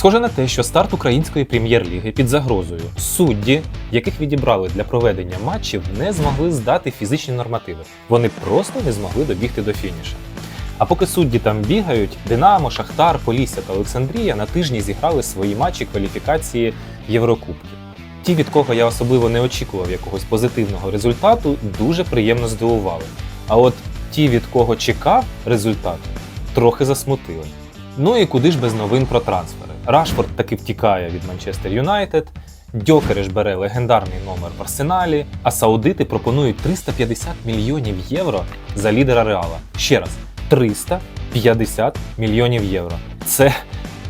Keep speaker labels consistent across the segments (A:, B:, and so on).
A: Схоже на те, що старт української прем'єр-ліги під загрозою. Судді, яких відібрали для проведення матчів, не змогли здати фізичні нормативи. Вони просто не змогли добігти до фініша. А поки судді там бігають, Динамо, Шахтар, Полісся та Олександрія на тижні зіграли свої матчі кваліфікації Єврокубків. Ті, від кого я особливо не очікував якогось позитивного результату, дуже приємно здивували. А от ті, від кого чекав результат, трохи засмутили. Ну і куди ж без новин про трансфери? Рашфорд таки втікає від Манчестер Юнайтед, Дьокереш бере легендарний номер в Арсеналі, а саудити пропонують 350 мільйонів євро за лідера Реала. Ще раз, 350 мільйонів євро. Це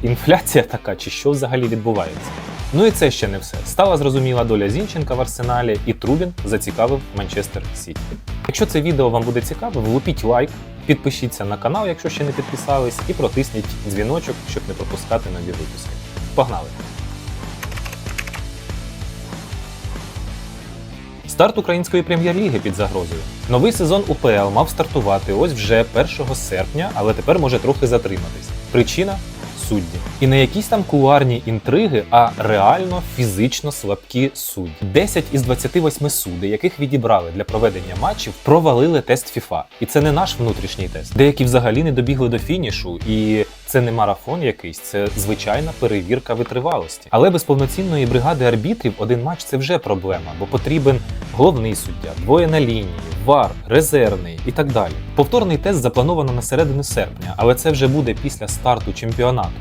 A: інфляція така, чи що взагалі відбувається? Ну і це ще не все. Стала зрозуміла доля Зінченка в арсеналі, і Трубін зацікавив Манчестер Сіті. Якщо це відео вам буде цікаве, влупіть лайк, підпишіться на канал, якщо ще не підписались, і протисніть дзвіночок, щоб не пропускати нові випуски. Погнали! Старт української прем'єр-ліги під загрозою. Новий сезон УПЛ мав стартувати ось вже 1 серпня, але тепер може трохи затриматись. Причина судді. І не якісь там кулуарні інтриги, а реально фізично слабкі судді. 10 із 28 судей, яких відібрали для проведення матчів, провалили тест FIFA. І це не наш внутрішній тест. Деякі взагалі не добігли до фінішу, і це не марафон якийсь, це звичайна перевірка витривалості. Але без повноцінної бригади арбітрів один матч це вже проблема, бо потрібен головний суддя, двоє на лінії, вар, резервний і так далі. Повторний тест заплановано на середину серпня, але це вже буде після старту чемпіонату.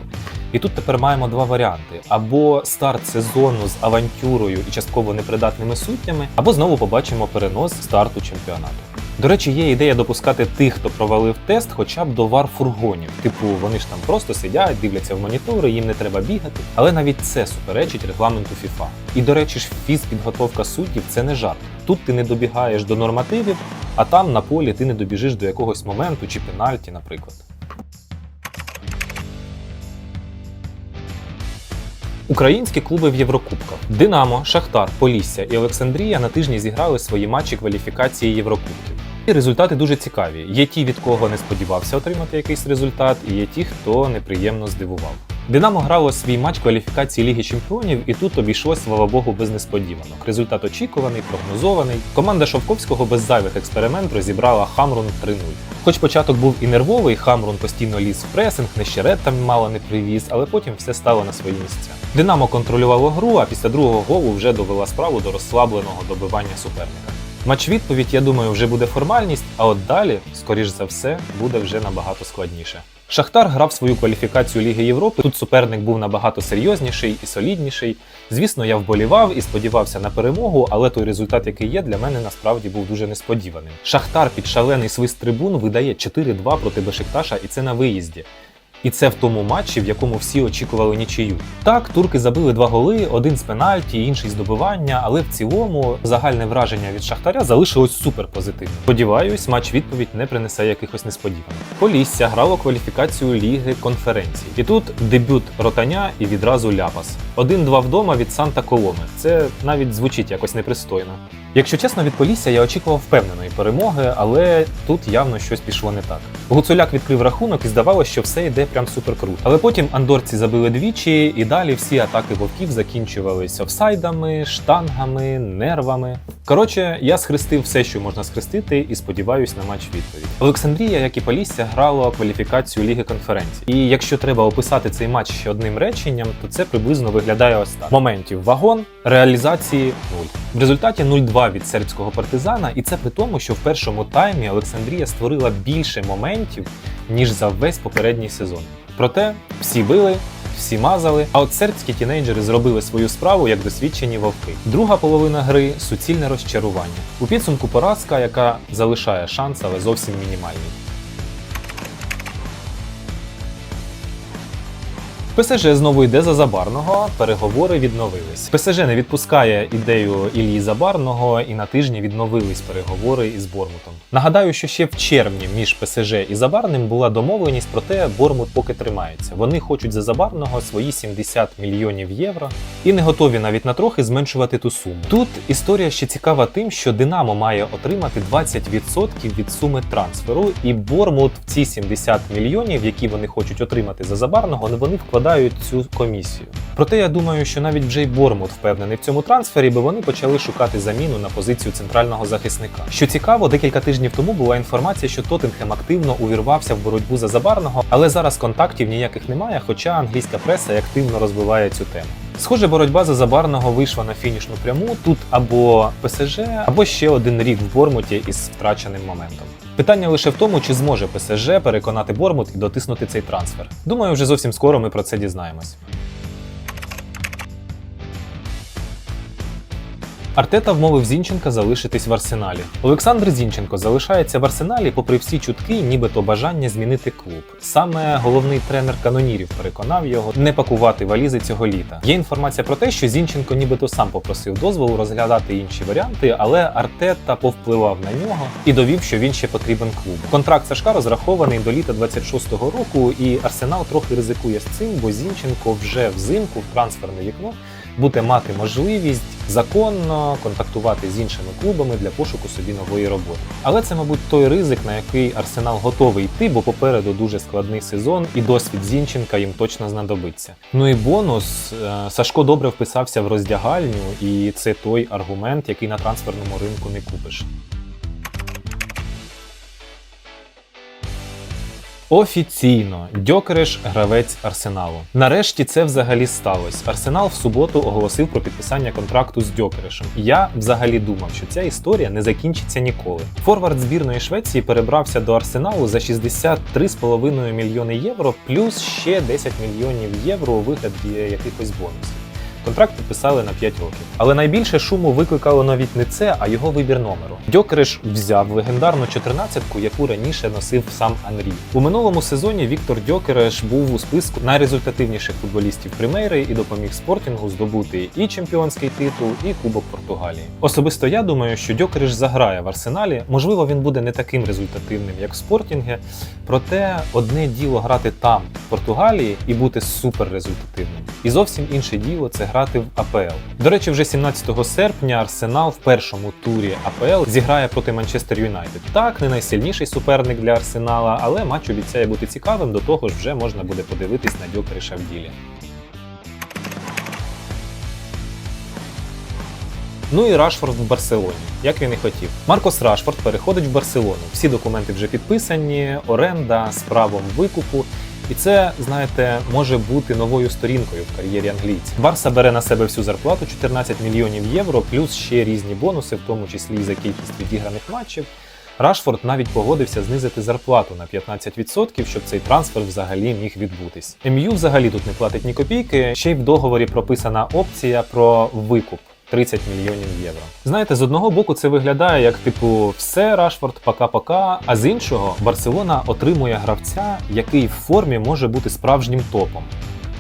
A: І тут тепер маємо два варіанти: або старт сезону з авантюрою і частково непридатними суддями, або знову побачимо перенос старту чемпіонату. До речі, є ідея допускати тих, хто провалив тест, хоча б до вар фургонів. Типу, вони ж там просто сидять, дивляться в монітори, їм не треба бігати. Але навіть це суперечить регламенту FIFA. І до речі ж, фізпідготовка суддів це не жарт. Тут ти не добігаєш до нормативів, а там на полі ти не добіжиш до якогось моменту чи пенальті, наприклад. Українські клуби в Єврокубках Динамо, Шахтар, Полісся і Олександрія на тижні зіграли свої матчі кваліфікації Єврокубків. Результати дуже цікаві. Є ті, від кого не сподівався отримати якийсь результат, і є ті, хто неприємно здивував. Динамо грало свій матч кваліфікації Ліги Чемпіонів, і тут обійшлось, слава Богу, без несподіванок. Результат очікуваний, прогнозований. Команда Шовковського без зайвих експеримент розібрала Хамрун 3-0. Хоч початок був і нервовий, Хамрун постійно ліз в пресинг, нещерет там мало не привіз, але потім все стало на свої місця. Динамо контролювало гру, а після другого голу вже довела справу до розслабленого добивання суперника. Матч відповідь, я думаю, вже буде формальність, а от далі, скоріш за все, буде вже набагато складніше. Шахтар грав свою кваліфікацію Ліги Європи. Тут суперник був набагато серйозніший і солідніший. Звісно, я вболівав і сподівався на перемогу, але той результат, який є, для мене насправді був дуже несподіваним. Шахтар під шалений свист трибун видає 4-2 проти Бешикташа, і це на виїзді. І це в тому матчі, в якому всі очікували нічию. Так, турки забили два голи, один з пенальті, інший з добивання, але в цілому загальне враження від Шахтаря залишилось супер позитивним. Сподіваюсь, матч відповідь не принесе якихось несподіванок. Полісся грало кваліфікацію Ліги конференцій. І тут дебют ротаня і відразу ляпас. 1-2 вдома від Санта Коломи. Це навіть звучить якось непристойно. Якщо чесно, від Полісся я очікував впевненої перемоги, але тут явно щось пішло не так. Гуцуляк відкрив рахунок і здавалося, що все йде прям супер круто. Але потім андорці забили двічі, і далі всі атаки вовків закінчувалися офсайдами, штангами, нервами. Коротше, я схрестив все, що можна схрестити, і сподіваюсь на матч відповідь. Олександрія, як і Полісся, грало кваліфікацію Ліги конференцій. І якщо треба описати цей матч ще одним реченням, то це приблизно виглядає ось так: моментів вагон, реалізації нуль. В результаті 0-2 від сербського партизана, і це при тому, що в першому таймі Олександрія створила більше моментів ніж за весь попередній сезон. Проте всі били, всі мазали. А от сербські тінейджери зробили свою справу як досвідчені вовки. Друга половина гри суцільне розчарування. У підсумку поразка, яка залишає шанс, але зовсім мінімальний. ПСЖ знову йде за Забарного, переговори відновились. ПСЖ не відпускає ідею Іллі Забарного, і на тижні відновились переговори із Бормутом. Нагадаю, що ще в червні між ПСЖ і Забарним була домовленість, проте Бормут поки тримається. Вони хочуть за Забарного свої 70 мільйонів євро і не готові навіть на трохи зменшувати ту суму. Тут історія ще цікава тим, що Динамо має отримати 20% від суми трансферу, і Бормут в ці 70 мільйонів, які вони хочуть отримати за Забарного, вони вкладають складають цю комісію. Проте я думаю, що навіть Джей Бормут впевнений в цьому трансфері, бо вони почали шукати заміну на позицію центрального захисника. Що цікаво, декілька тижнів тому була інформація, що Тоттенхем активно увірвався в боротьбу за забарного, але зараз контактів ніяких немає, хоча англійська преса активно розвиває цю тему. Схоже, боротьба за забарного вийшла на фінішну пряму. Тут або ПСЖ, або ще один рік в Бормуті із втраченим моментом. Питання лише в тому, чи зможе ПСЖ переконати Бормут і дотиснути цей трансфер. Думаю, вже зовсім скоро ми про це дізнаємось. Артета вмовив Зінченка залишитись в арсеналі. Олександр Зінченко залишається в арсеналі, попри всі чутки, нібито бажання змінити клуб. Саме головний тренер канонірів переконав його не пакувати валізи цього літа. Є інформація про те, що Зінченко нібито сам попросив дозволу розглядати інші варіанти, але Артета повпливав на нього і довів, що він ще потрібен клубу. Контракт Сашка розрахований до літа 26-го року, і Арсенал трохи ризикує з цим, бо Зінченко вже взимку в трансферне вікно буде мати можливість законно контактувати з іншими клубами для пошуку собі нової роботи. Але це, мабуть, той ризик, на який Арсенал готовий йти, бо попереду дуже складний сезон, і досвід Зінченка їм точно знадобиться. Ну і бонус е, Сашко добре вписався в роздягальню, і це той аргумент, який на трансферному ринку не купиш. Офіційно Дьокереш гравець Арсеналу. Нарешті це взагалі сталося. Арсенал в суботу оголосив про підписання контракту з Дьокерешем. Я взагалі думав, що ця історія не закінчиться ніколи. Форвард збірної Швеції перебрався до Арсеналу за 63,5 мільйони євро, плюс ще 10 мільйонів євро у вигляді якихось бонусів. Контракт підписали на 5 років. Але найбільше шуму викликало навіть не це, а його вибір номеру. Дьокереш взяв легендарну 14-ку, яку раніше носив сам Анрі. У минулому сезоні Віктор Дьокереш був у списку найрезультативніших футболістів Примейри і допоміг спортінгу здобути і чемпіонський титул, і Кубок Португалії. Особисто я думаю, що Дьокереш заграє в арсеналі. Можливо, він буде не таким результативним, як в спортінгі. Проте одне діло грати там, в Португалії, і бути суперрезультативним. І зовсім інше діло це грати в АПЛ. До речі, вже 17 серпня Арсенал в першому турі АПЛ зіграє проти Манчестер Юнайтед. Так, не найсильніший суперник для Арсенала, але матч обіцяє бути цікавим. До того ж, вже можна буде подивитись на Дьокереша в ділі. Ну і Рашфорд в Барселоні, як він і хотів. Маркос Рашфорд переходить в Барселону. Всі документи вже підписані, оренда з правом викупу. І це, знаєте, може бути новою сторінкою в кар'єрі англійців. Барса бере на себе всю зарплату 14 мільйонів євро, плюс ще різні бонуси, в тому числі і за кількість відіграних матчів. Рашфорд навіть погодився знизити зарплату на 15%, щоб цей трансфер взагалі міг відбутись. МЮ взагалі тут не платить ні копійки, ще й в договорі прописана опція про викуп. 30 мільйонів євро. Знаєте, з одного боку це виглядає як типу все, Рашфорд, пока-пока. А з іншого, Барселона отримує гравця, який в формі може бути справжнім топом.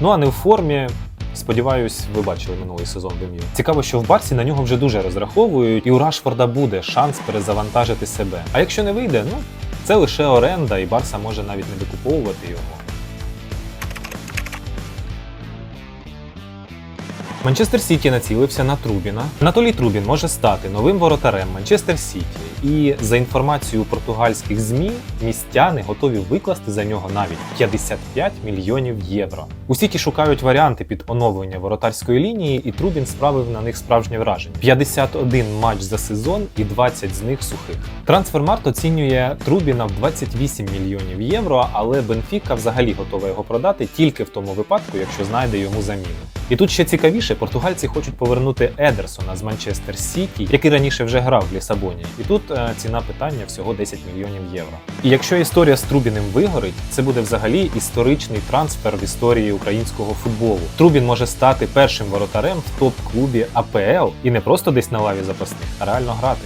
A: Ну а не в формі. Сподіваюсь, ви бачили минулий сезон в МЮ. Цікаво, що в Барсі на нього вже дуже розраховують, і у Рашфорда буде шанс перезавантажити себе. А якщо не вийде, ну це лише оренда, і Барса може навіть не викуповувати його. Манчестер Сіті націлився на Трубіна. Анатолій Трубін може стати новим воротарем Манчестер Сіті. І за інформацією португальських ЗМІ, містяни готові викласти за нього навіть 55 мільйонів євро. У Сіті шукають варіанти під оновлення воротарської лінії, і Трубін справив на них справжнє враження: 51 матч за сезон і 20 з них сухих. Трансфермарт оцінює Трубіна в 28 мільйонів євро, але Бенфіка взагалі готова його продати тільки в тому випадку, якщо знайде йому заміну. І тут ще цікавіше, португальці хочуть повернути Едерсона з Манчестер Сіті, який раніше вже грав в Лісабоні. І тут е, ціна питання всього 10 мільйонів євро. І якщо історія з Трубіним вигорить, це буде взагалі історичний трансфер в історії українського футболу. Трубін може стати першим воротарем в топ-клубі АПЛ і не просто десь на лаві запасних, а реально грати.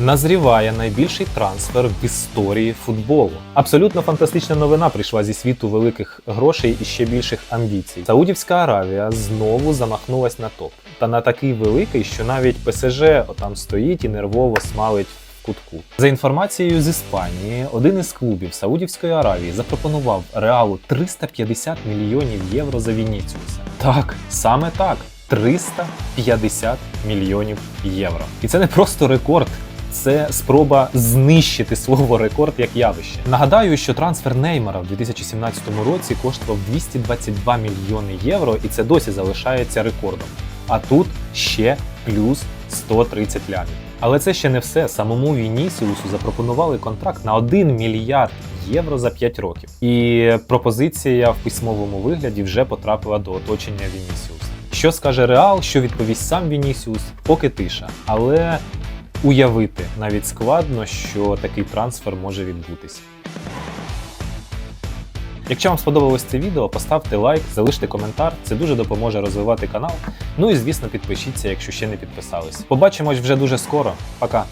A: Назріває найбільший трансфер в історії футболу. Абсолютно фантастична новина прийшла зі світу великих грошей і ще більших амбіцій. Саудівська Аравія знову замахнулась на топ. Та на такий великий, що навіть ПСЖ отам стоїть і нервово смалить кутку. За інформацією з Іспанії, один із клубів Саудівської Аравії запропонував реалу 350 мільйонів євро за Вініціуса. Так, саме так. 350 мільйонів євро. І це не просто рекорд. Це спроба знищити слово рекорд як явище. Нагадаю, що трансфер Неймара в 2017 році коштував 222 мільйони євро, і це досі залишається рекордом. А тут ще плюс 130 лямів. Але це ще не все. Самому Вінісіусу запропонували контракт на 1 мільярд євро за 5 років. І пропозиція в письмовому вигляді вже потрапила до оточення Вінісіуса. Що скаже Реал, що відповість сам Вінісіус, поки тиша. Але уявити навіть складно, що такий трансфер може відбутися. Якщо вам сподобалось це відео, поставте лайк, залиште коментар, це дуже допоможе розвивати канал. Ну і звісно, підпишіться, якщо ще не підписались. Побачимось вже дуже скоро. Пока!